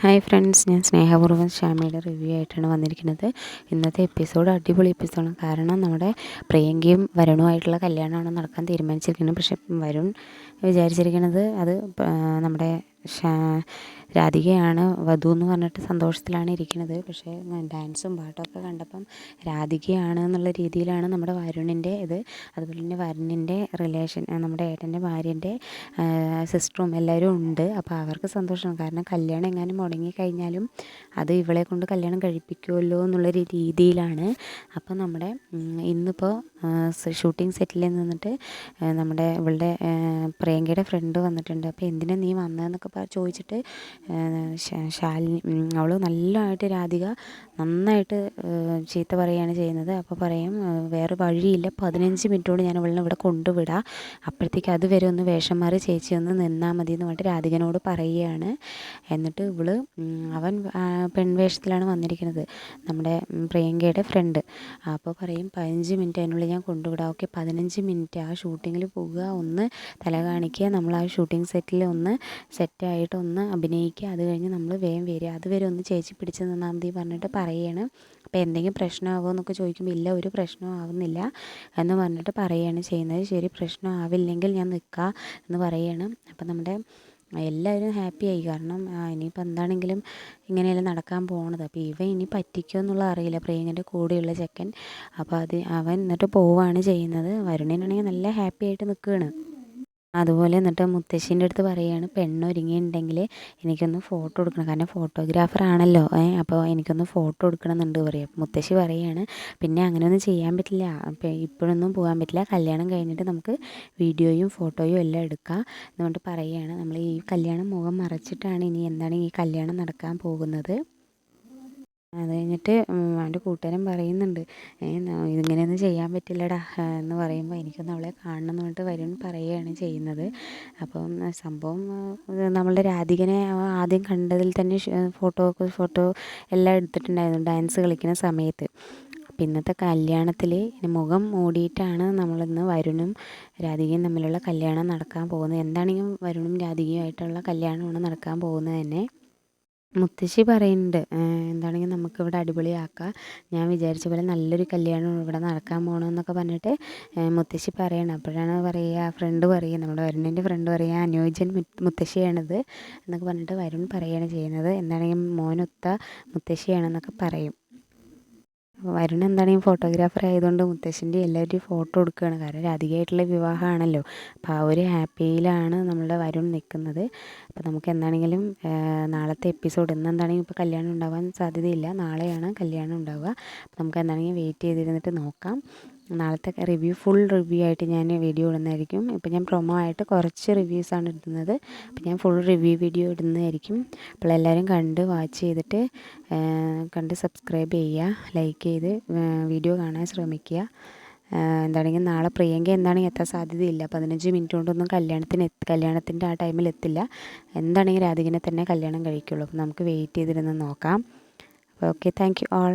Hi friends ഞാൻ സ്നേഹപൂർവം ശ്യാമയുടെ review ആയിട്ടാണ് വന്നിരിക്കുന്നത്. ഇന്നത്തെ എപ്പിസോഡ് അടിപൊളി എപ്പിസോഡാണ്. കാരണം നമ്മുടെ പ്രിയങ്കയും വരുണുമായിട്ടുള്ള കല്യാണമാണ് നടക്കാൻ തീരുമാനിച്ചിരിക്കുന്നത്. പക്ഷേ വരുൺ വിചാരിച്ചിരിക്കുന്നത് അത് നമ്മുടെ രാധികയാണ് വധു എന്ന് പറഞ്ഞിട്ട് സന്തോഷത്തിലാണ് ഇരിക്കുന്നത്. പക്ഷേ ഡാൻസും പാട്ടൊക്കെ കണ്ടപ്പം രാധികയാണ് എന്നുള്ള രീതിയിലാണ് നമ്മുടെ വരുണിന്റെ ഇത്. അതുപോലെ തന്നെ വരുണിന്റെ റിലേഷൻ നമ്മുടെ ഏട്ടന്റെ ഭാര്യന്റെ സിസ്റ്ററും എല്ലാവരും ഉണ്ട്. അപ്പോൾ അവർക്ക് സന്തോഷമാണ് കാരണം കല്യാണം എങ്ങാനും മുടങ്ങിക്കഴിഞ്ഞാലും അത് ഇവളെ കൊണ്ട് കല്യാണം കഴിപ്പിക്കുമല്ലോ എന്നുള്ള രീതിയിലാണ്. അപ്പോൾ നമ്മുടെ ഇന്നിപ്പോൾ ഷൂട്ടിംഗ് സെറ്റിൽ നിന്നിട്ട് നമ്മുടെ ഇവളുടെ പ്രിയങ്കയുടെ ഫ്രണ്ട് വന്നിട്ടുണ്ട്. അപ്പോൾ എന്തിനാണ് നീ വന്നതെന്നൊക്കെ ചോദിച്ചിട്ട് ശാലിനി അവൾ നല്ലതായിട്ട് രാധിക നന്നായിട്ട് ചീത്ത പറയുകയാണ് ചെയ്യുന്നത്. അപ്പോൾ പറയും വേറെ വഴിയില്ല. പതിനഞ്ച് മിനിറ്റോട് ഞാൻ അവളിനെ ഇവിടെ കൊണ്ടുവിടാം. അപ്പോഴത്തേക്ക് അതുവരെ ഒന്ന് വേഷം മാറി ചേച്ചി ഒന്ന് നിന്നാൽ മതി എന്ന് പറഞ്ഞിട്ട് രാധികനോട് പറയുകയാണ്. എന്നിട്ട് ഇവൾ അവൻ പെൺവേഷത്തിലാണ് വന്നിരിക്കുന്നത്. നമ്മുടെ പ്രിയങ്കയുടെ ഫ്രണ്ട് അപ്പോൾ പറയും പതിനഞ്ച് മിനിറ്റ് അതിനുള്ളിൽ ഞാൻ കൊണ്ടുവിടാം. ഓക്കെ പതിനഞ്ച് മിനിറ്റ്. ആ ഷൂട്ടിങ്ങിൽ പോവുക. ഒന്ന് തല കാണിക്കുക. നമ്മൾ ആ ഷൂട്ടിംഗ് സെറ്റിൽ ഒന്ന് സെറ്റായിട്ട് ഒന്ന് അഭിനയിക്കുക അത് കഴിഞ്ഞ് നമ്മൾ വേഗം വരിക. അതുവരെ ഒന്ന് ചേച്ചി പിടിച്ച് നിന്നാൽ മതി പറഞ്ഞിട്ട് പറയുകയാണ് അപ്പോൾ എന്തെങ്കിലും പ്രശ്നമാകുമോ എന്നൊക്കെ ചോദിക്കുമ്പോൾ ഇല്ല ഒരു പ്രശ്നവും ആവുന്നില്ല എന്ന് പറഞ്ഞിട്ട് പറയുകയാണ് ചെയ്യുന്നത്. ശരി പ്രശ്നം ആവില്ലെങ്കിൽ ഞാൻ നിൽക്കുക എന്ന് പറയുകയാണ് അപ്പം നമ്മുടെ എല്ലാവരും ഹാപ്പിയായി കാരണം ഇനിയിപ്പോൾ എന്താണെങ്കിലും ഇങ്ങനെയല്ല നടക്കാൻ പോണത്. അപ്പോൾ ഇവ ഇനി പറ്റിക്കോ എന്നുള്ള അറിയില്ല. പ്രിയങ്കന്റെ കൂടെയുള്ള ചെക്കൻ. അപ്പോൾ അത് അവൻ എന്നിട്ട് പോവുകയാണ് ചെയ്യുന്നത്. വരുണിനാണെങ്കിൽ നല്ല ഹാപ്പി ആയിട്ട് നിൽക്കുകയാണ് അതുപോലെ എന്നിട്ട് മുത്തശ്ശീന്റെ അടുത്ത് പറയുകയാണ് പെണ്ണൊരുങ്ങിയിട്ടുണ്ടെങ്കിൽ എനിക്കൊന്ന് ഫോട്ടോ എടുക്കണം. കാരണം ഫോട്ടോഗ്രാഫർ ആണല്ലോ. അപ്പോൾ എനിക്കൊന്ന് ഫോട്ടോ എടുക്കണമെന്നുണ്ട് പറയും. മുത്തശ്ശി പറയുകയാണ് പിന്നെ അങ്ങനെയൊന്നും ചെയ്യാൻ പറ്റില്ല. ഇപ്പോഴൊന്നും പോകാൻ പറ്റില്ല. കല്യാണം കഴിഞ്ഞിട്ട് നമുക്ക് വീഡിയോയും ഫോട്ടോയും എല്ലാം എടുക്കാം എന്നുകൊണ്ട് പറയുകയാണ് നമ്മൾ ഈ കല്യാണം മുഖം മറച്ചിട്ടാണ് ഇനി എന്താണ് ഈ കല്യാണം നടക്കാൻ പോകുന്നത്. അത് കഴിഞ്ഞിട്ട് അവന്റെ കൂട്ടുകാരൻ പറയുന്നുണ്ട് ഇതിങ്ങനെയൊന്നും ചെയ്യാൻ പറ്റില്ലടാ എന്ന് പറയുമ്പോൾ എനിക്കൊന്ന് അവളെ കാണണം എന്ന് പറഞ്ഞിട്ട് വരുൺ പറയുകയാണ് ചെയ്യുന്നത്. അപ്പം സംഭവം നമ്മളുടെ രാധികനെ ആദ്യം കണ്ടതിൽ തന്നെ ഫോട്ടോ ഫോട്ടോ എല്ലാം എടുത്തിട്ടുണ്ടായിരുന്നു ഡാൻസ് കളിക്കുന്ന സമയത്ത്. അപ്പം ഇന്നത്തെ കല്യാണത്തിൽ മുഖം മൂടിയിട്ടാണ് നമ്മളിന്ന് വരുണും രാധികയും തമ്മിലുള്ള കല്യാണം നടക്കാൻ പോകുന്നത്. എന്താണെങ്കിലും വരുണും രാധികയുമായിട്ടുള്ള കല്യാണമാണ് നടക്കാൻ പോകുന്നത് തന്നെ. മുത്തശ്ശി പറയുന്നുണ്ട് എന്താണെങ്കിൽ നമുക്കിവിടെ അടിപൊളിയാക്കാം. ഞാൻ വിചാരിച്ച പോലെ നല്ലൊരു കല്യാണം ഇവിടെ നടക്കാൻ പോകണമെന്നൊക്കെ പറഞ്ഞിട്ട് മുത്തശ്ശി പറയണം. അപ്പോഴാണ് പറയുക ഫ്രണ്ട് പറയുക നമ്മുടെ വരുണിന്റെ ഫ്രണ്ട് പറയുക അനുയോജ്യൻ മുത്തശ്ശിയാണിത് എന്നൊക്കെ പറഞ്ഞിട്ട് വരുൺ പറയുകയാണ് ചെയ്യുന്നത്. എന്താണെങ്കിൽ മോനൊത്ത മുത്തശ്ശിയാണെന്നൊക്കെ പറയും. വരുൺ എന്താണെങ്കിൽ ഫോട്ടോഗ്രാഫർ ആയതുകൊണ്ട് മുത്തശ്ശിന്റെ എല്ലാവരുടെയും ഫോട്ടോ എടുക്കുകയാണ് കാരണം രാധികയായിട്ടുള്ള വിവാഹമാണല്ലോ. അപ്പോൾ ആ ഒരു ഹാപ്പിയിലാണ് നമ്മളുടെ വരുൺ നിൽക്കുന്നത്. അപ്പോൾ നമുക്ക് എന്താണെങ്കിലും നാളത്തെ എപ്പിസോഡ് ഇന്ന് എന്താണെങ്കിലും ഇപ്പോൾ കല്യാണം ഉണ്ടാവാൻ സാധ്യതയില്ല. നാളെയാണ് കല്യാണം ഉണ്ടാവുക. നമുക്ക് എന്താണെങ്കിലും വെയിറ്റ് ചെയ്തിരുന്നിട്ട് നോക്കാം. നാളത്തെ റിവ്യൂ ഫുൾ റിവ്യൂ ആയിട്ട് ഞാൻ വീഡിയോ ഇടുന്നതായിരിക്കും. ഇപ്പോൾ ഞാൻ പ്രൊമോ ആയിട്ട് കുറച്ച് റിവ്യൂസാണ് ഇടുന്നത്. അപ്പോൾ ഞാൻ ഫുൾ റിവ്യൂ വീഡിയോ ഇടുന്നതായിരിക്കും. അപ്പോൾ എല്ലാവരും കണ്ട് വാച്ച് ചെയ്തിട്ട് കണ്ട് സബ്സ്ക്രൈബ് ചെയ്യുക ലൈക്ക് ചെയ്ത് വീഡിയോ കാണാൻ ശ്രമിക്കുക. എന്താണെങ്കിൽ നാളെ പ്രിയങ്ക എന്താണെങ്കിൽ എത്താൻ സാധ്യതയില്ല. പതിനഞ്ച് മിനിറ്റ് കൊണ്ടൊന്നും കല്യാണത്തിന് കല്യാണത്തിന്റെ ആ ടൈമിൽ എത്തില്ല. എന്താണെങ്കിൽ രാധികനെ തന്നെ കല്യാണം കഴിക്കുള്ളൂ. അപ്പോൾ നമുക്ക് വെയിറ്റ് ചെയ്തിരുന്ന് നോക്കാം. Okay thank you all